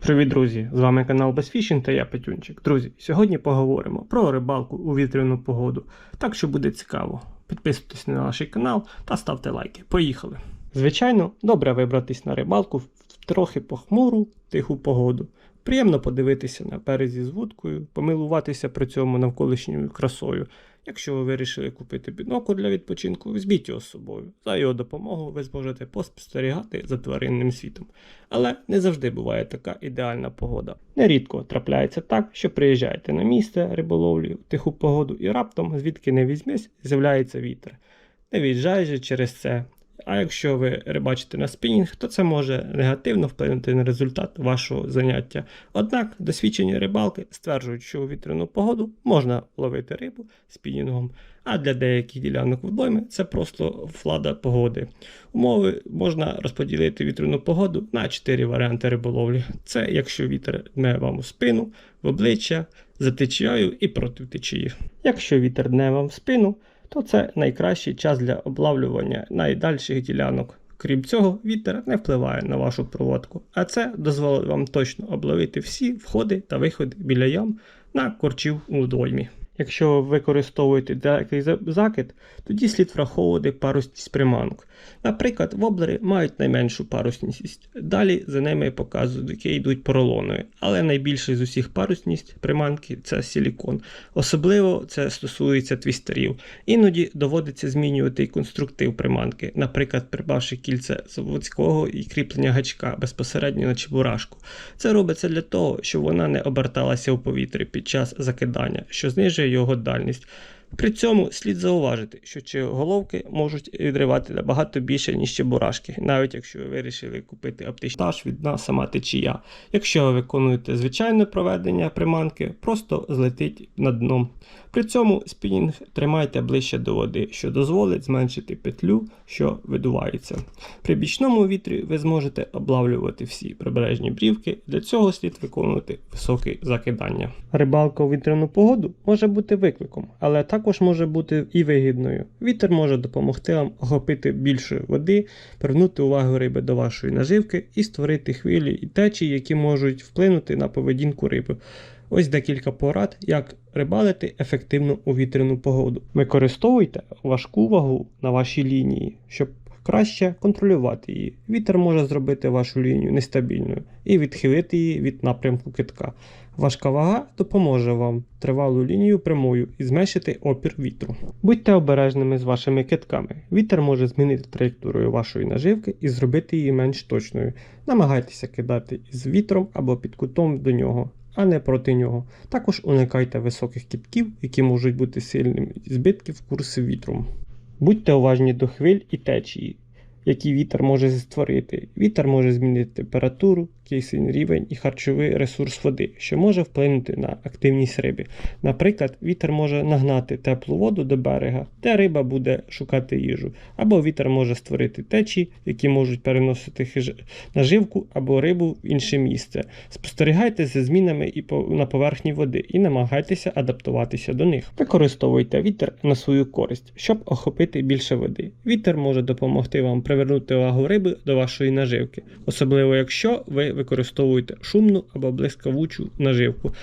Привіт, друзі! З вами канал Безфішін та я Петюнчик. Друзі, сьогодні поговоримо про рибалку у вітряну погоду. Так що буде цікаво. Підписуйтесь на наш канал та ставте лайки. Поїхали! Звичайно, добре вибратись на рибалку в трохи похмуру, тиху погоду. Приємно подивитися на березі з вудкою, помилуватися при цьому навколишньою красою. Якщо ви вирішили купити бінокль для відпочинку, візьміть його з собою. За його допомогою ви зможете поспостерігати за тваринним світом. Але не завжди буває така ідеальна погода. Нерідко трапляється так, що приїжджаєте на місце риболовлі в тиху погоду і раптом, звідки не візьмись, з'являється вітер. Не від'їжджай же через це. А якщо ви рибачите на спінінг, то це може негативно вплинути на результат вашого заняття. Однак досвідчені рибалки стверджують, що у вітряну погоду можна ловити рибу спінінгом, а для деяких ділянок водойми це просто влада погоди. Умови можна розподілити вітряну погоду на 4 варіанти риболовлі. Це якщо вітер дме вам у спину, в обличчя, за течією і проти течії. Якщо вітер дме вам в спину, то це найкращий час для облавлювання найдальших ділянок. Крім цього, вітер не впливає на вашу проводку, а це дозволить вам точно обловити всі входи та виходи біля ям на корчів у доймі. Якщо ви використовуєте за- закид, тоді слід враховувати парусність приманок. Наприклад, воблери мають найменшу парусність. Далі за ними показують, які йдуть поролонові. Але найбільший з усіх парусність приманки це силікон. Особливо це стосується твістерів. Іноді доводиться змінювати і конструктив приманки, наприклад, прибавши кільце заводського і кріплення гачка безпосередньо на чебурашку. Це робиться для того, щоб вона не оберталася у повітрі під час закидання, що знижує його дальність. При цьому слід зауважити, що чи головки можуть відривати набагато більше, ніж чебурашки, навіть якщо ви вирішили купити оптичний таж від нас сама течія. Якщо ви виконуєте звичайне проведення приманки, просто злетить на дно. При цьому спінінг тримайте ближче до води, що дозволить зменшити петлю, що видувається. При бічному вітрі ви зможете облавлювати всі прибережні брівки, для цього слід виконувати високе закидання. Рибалка у вітряну погоду може бути викликом, але також може бути і вигідною. Вітер може допомогти вам охопити більше води, привернути увагу риби до вашої наживки і створити хвилі і течії, які можуть вплинути на поведінку риби. Ось декілька порад, як рибалити ефективно у вітряну погоду. Використовуйте важку вагу на вашій лінії, щоб краще контролювати її. Вітер може зробити вашу лінію нестабільною і відхилити її від напрямку китка. Важка вага допоможе вам тривалу лінію прямою і зменшити опір вітру. Будьте обережними з вашими китками. Вітер може змінити траєкторію вашої наживки і зробити її менш точною. Намагайтеся кидати із вітром або під кутом до нього. А не проти нього. Також уникайте високих китків, які можуть бути сильними збитків курсу вітром. Будьте уважні до хвиль і течії, які вітер може створити. Вітер може змінити температуру, кисень рівень і харчовий ресурс води, що може вплинути на активність риби. Наприклад, вітер може нагнати теплу воду до берега, де риба буде шукати їжу, або вітер може створити течії, які можуть переносити хиж- наживку або рибу в інше місце. Спостерігайте за змінами і по- на поверхні води і намагайтеся адаптуватися до них. Використовуйте вітер на свою користь, щоб охопити більше води. Вітер може допомогти вам привернути увагу риби до вашої наживки, особливо якщо ви використовуєте шумну або блискавучу наживку.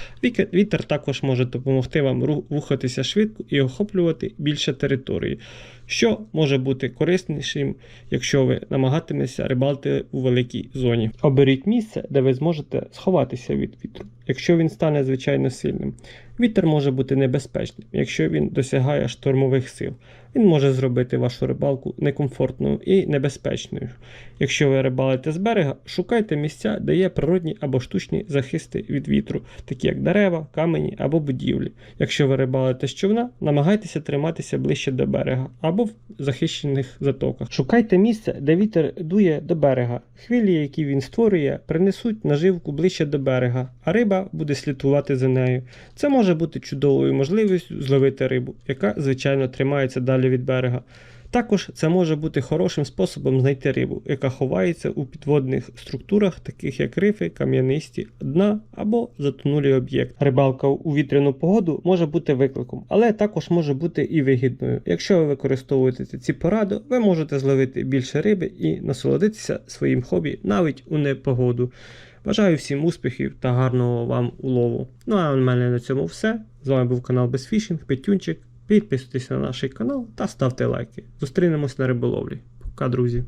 Вітер також може допомогти вам рухатися швидко і охоплювати більше території, що може бути кориснішим, якщо ви намагатиметеся рибалити у великій зоні. Оберіть місце, де ви зможете сховатися від вітру, якщо він стане звичайно сильним. Вітер може бути небезпечним, якщо він досягає штормових сил. Він може зробити вашу рибалку некомфортною і небезпечною. Якщо ви рибалите з берега, шукайте місця, де є природні або штучні захисти від вітру, такі як дерева, камені або будівлі. Якщо ви рибалите з човна, намагайтеся триматися ближче до берега або в захищених затоках. Шукайте місце, де вітер дує до берега. Хвилі, які він створює, принесуть наживку ближче до берега, а риба буде слідкувати за нею. Це може бути чудовою можливістю зловити рибу, яка, звичайно, тримається далі від берега. Також це може бути хорошим способом знайти рибу, яка ховається у підводних структурах, таких як рифи, кам'янисті дна або затонулі об'єкти. Рибалка у вітряну погоду може бути викликом, але також може бути і вигідною. Якщо ви використовуєте ці поради, ви можете зловити більше риби і насолодитися своїм хобі навіть у непогоду. Бажаю всім успіхів та гарного вам улову. Ну а у мене на цьому все. З вами був канал Безфішінг, Петюнчик. Підписуйтесь на наш канал та ставте лайки. Зустрінемось на риболовлі. Пока, друзі!